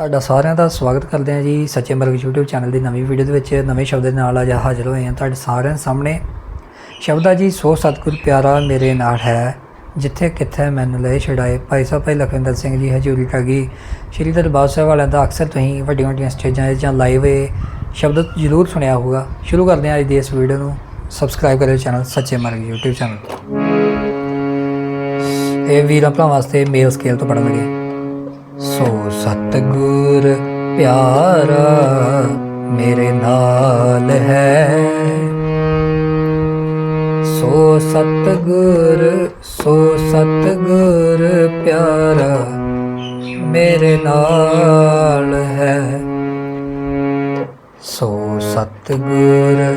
ਤੁਹਾਡਾ ਸਾਰਿਆਂ ਦਾ ਸਵਾਗਤ ਕਰਦੇ ਹਾਂ ਜੀ ਸੱਚੇ ਮਰਗ YouTube ਚੈਨਲ ਦੀ ਨਵੀਂ ਵੀਡੀਓ ਦੇ ਵਿੱਚ। ਨਵੇਂ ਸ਼ਬਦ ਦੇ ਨਾਲ ਅੱਜ ਹਾਜ਼ਰ ਹੋਏ ਹਾਂ ਤੁਹਾਡੇ ਸਾਰਿਆਂ ਸਾਹਮਣੇ। ਸ਼ਬਦਾ ਜੀ, ਸੋ ਸਤਿਗੁਰ ਪਿਆਰਾ ਮੇਰੇ ਨਾਲ ਹੈ, ਜਿੱਥੇ ਕਿੱਥੇ ਮੈਨੂੰ ਲੈ ਛਡਾਏ। ਭਾਈ ਸਾਹਿਬ, ਭਾਈ ਲਖਵਿੰਦਰ ਸਿੰਘ ਜੀ, ਹਜੂਰੀ ਕਾਗੀ ਸ਼੍ਰੀ ਦਰਬਾਰ ਸਾਹਿਬ ਵਾਲਿਆਂ ਦਾ ਅਕਸਰ ਤੁਸੀਂ ਵੱਡੀਆਂ ਵੱਡੀਆਂ ਸਟੇਜਾਂ 'ਤੇ ਜਾਂ ਲਾਈਵ ਸ਼ਬਦ ਜ਼ਰੂਰ ਸੁਣਿਆ ਹੋਊਗਾ। ਸ਼ੁਰੂ ਕਰਦੇ ਹਾਂ ਅੱਜ ਦੀ ਇਸ ਵੀਡੀਓ ਨੂੰ। ਸਬਸਕ੍ਰਾਈਬ ਕਰਿਓ ਚੈਨਲ ਸੱਚੇ ਮਰਗ YouTube ਚੈਨਲ ਇਹ ਵੀਰਾਂ ਭਰਾਵਾਂ ਵਾਸਤੇ ਮੇਲ ਸਕੇਲ ਤੋਂ ਪੜਨ ਲੱਗੇ ਸੋ ਸਤਗੁਰ ਪਿਆਰਾ ਮੇਰੇ ਨਾਲ ਹੈ। ਸੋ ਸਤਗੁਰ ਸੋ ਸਤਗੁਰ ਪਿਆਰਾ ਮੇਰੇ ਨਾਲ ਹੈ। ਸੋ ਸਤਗੁਰ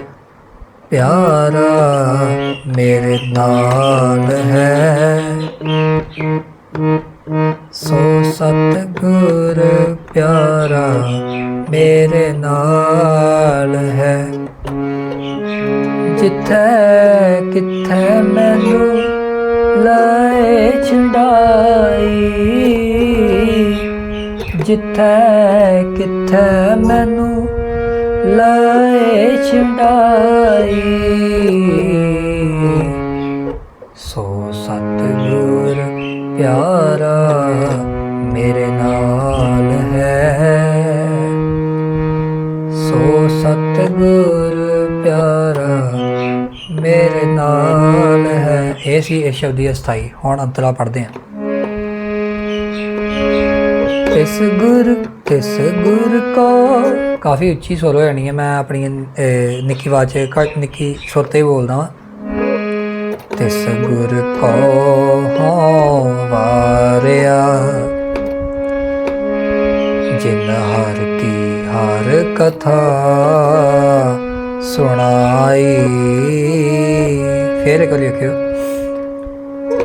ਪਿਆਰਾ ਮੇਰੇ ਨਾਲ ਹੈ। ਨਾਲ ਹੈ। ਜਿੱਥੇ ਕਿੱਥੇ ਮੈਨੂੰ ਲਾਏ ਛਡਾਈ, ਜਿੱਥੇ ਕਿੱਥੇ ਮੈਨੂੰ ਲਾਏ ਛਡਾਈ। ਸੋ ਸਤਿਗੁਰ ਪਿਆਰਾ ਸਤਗੁਰ ਪਿਆਰਾ, ਮੇਰੇ ਨਾਲ ਹੈ। ਇਹ ਸੀ ਇਹ ਦੀ ਅਸਥਾਈ। ਹੁਣ ਅੰਤਰਾ ਪੜਦੇ ਹਾਂ। ਤਿਸ ਗੁਰ ਤਿਸ ਗੁਰ ਕੋ। ਕਾਫੀ ਉੱਚੀ ਸੁਰ ਹੋ ਜਾਣੀ ਹੈ। ਮੈਂ ਆਪਣੀ ਨਿੱਕੀ ਆਵਾਜ਼ ਘੱਟ, ਨਿੱਕੀ ਸੁਰ ਤੇ ਬੋਲਦਾ ਵਾਂ। ਤਿਸ ਗੁਰ ਕੋ ਹੋ ਕਥਾ ਸੁਣਾਈ। ਫੇਰ ਕਰੀ ਲਿਖਿਓ।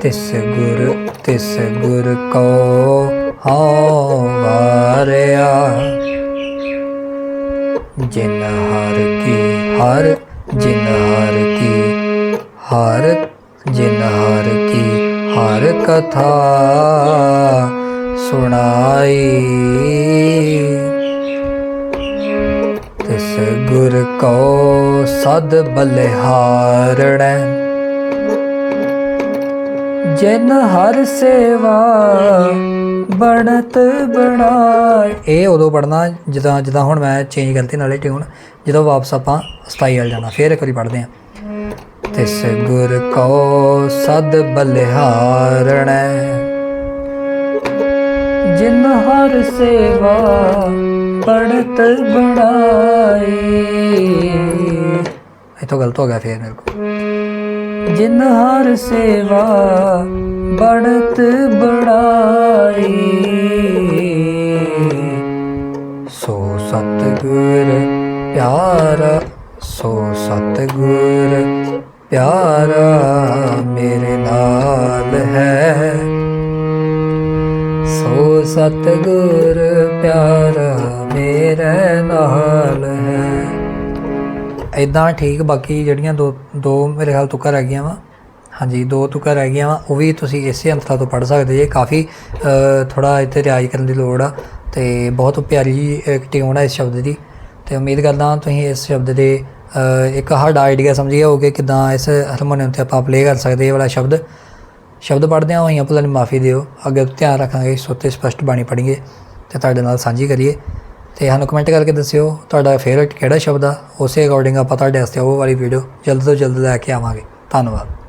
ਤਿਸ ਗੁਰ ਤਿਸ ਗੁਰ ਕੋ ਹੋ ਵਾਰਿਆ। ਜਿਨ ਹਰ ਕੀ ਹਰ, ਜਿਨ ਹਰ ਕੀ ਹਰ, ਜਿਨ ਹਰ ਕੀ ਹਰ ਕਥਾ ਸੁਣਾਈ। ਤਿਸ ਗੁਰ ਕੋ ਸਦ ਬਲਿਹਾਰਣੈ। ਜਿਨ ਹਰ ਸੇਵਾ ਬਣਤ ਬਣਾਏ। ਇਹ ਉਦੋਂ ਪੜਨਾ ਜਦੋਂ ਜਦੋਂ ਹੁਣ ਮੈਂ ਚੇਂਜ ਕਰਤੀ ਨਾਲੇ ਟਿਊਨ ਜਦੋਂ ਵਾਪਸ ਆਪਾਂ ਸਤਾਈ ਵਾਲ ਜਾਣਾ, ਫੇਰ ਇੱਕ ਵਾਰੀ ਪੜਦੇ ਹਾਂ। ਤਿਸ ਗੁਰ ਕੋ ਸਦ ਬਲਿਹਾਰਣੈ। ਜਿਨ ਹਰ ਸੇਵਾ ਪੜਤ ਬਣਾਈ ਇਹ ਤਾਂ ਗਲਤ ਹੋ ਗਿਆ ਫੇਰ ਮੇਰੇ ਕੋ ਜਿਨ ਹਰ ਸੇਵਾ ਬੜਤ ਬੜਾਈ ਸੋ ਸਤਗੁਰ ਪਿਆਰਾ ਸੋ ਸਤਗੁਰ ਪਿਆਰਾ ਮੇਰੇ ਨਾਲ ਸਤਗੁਰ ਪਿਆਰਾ ਮੇਰੇ ਨਾਲ ਹੈ। ਇਦਾਂ ਠੀਕ, ਬਾਕੀ ਜਿਹੜੀਆਂ ਦੋ ਦੋ ਮੇਰੇ ਖਿਆਲ ਤੁਕਾਂ ਰਹਿ ਗਈਆਂ ਵਾ। ਹਾਂਜੀ, ਦੋ ਤੁਕਾਂ ਰਹਿ ਗਈਆਂ ਵਾ। ਉਹ ਵੀ ਤੁਸੀਂ ਇਸੇ ਅੰਤਰਾ ਤੋਂ ਪੜ ਸਕਦੇ ਜੇ। ਕਾਫੀ ਥੋੜਾ ਇੱਥੇ ਰਿਆਜ਼ ਕਰਨ ਦੀ ਲੋੜ ਆ ਤੇ ਬਹੁਤ ਪਿਆਰੀ ਟਿਊਨ ਆ ਇਸ ਸ਼ਬਦ ਦੀ। ਤੇ ਉਮੀਦ ਕਰਦਾ ਤੁਸੀਂ ਇਸ ਸ਼ਬਦ ਦੇ ਇੱਕ ਸਾਡਾ ਆਈਡੀਆ ਸਮਝਿਆ ਹੋਗੇ ਕਿਦਾਂ ਇਸ ਹਾਰਮੋਨੀਅਮ ਤੇ ਆਪਾਂ ਪਲੇ ਕਰ ਸਕਦੇ ਇਹ ਵਾਲਾ ਸ਼ਬਦ। ਸ਼ਬਦ ਪੜ੍ਹਦੇ ਹੋਈਆਂ ਭੁੱਲਾਂ ਦੀ ਮਾਫੀ ਦਿਓ। ਅੱਗੇ ਧਿਆਨ ਰੱਖਾਂਗੇ ਸੋਤੇ ਸਪਸ਼ਟ ਬਾਣੀ ਪੜ੍ਹਾਂਗੇ ਤੇ ਤੁਹਾਡੇ ਨਾਲ ਸਾਂਝੀ ਕਰੀਏ। ਤੇ ਸਾਨੂੰ ਕਮੈਂਟ ਕਰਕੇ ਦੱਸਿਓ, ਤੁਹਾਡਾ ਫੇਵਰਿਟ ਕਿਹੜਾ ਸ਼ਬਦ ਆ? ਉਸੇ ਅਕੋਰਡਿੰਗ ਆਪਾਂ ਤੁਹਾਡੇ ਵਾਸਤੇ ਉਹ ਵਾਲੀ ਵੀਡੀਓ ਜਲਦ ਤੋਂ ਜਲਦ ਲੈ ਕੇ ਆਵਾਂਗੇ। ਧੰਨਵਾਦ।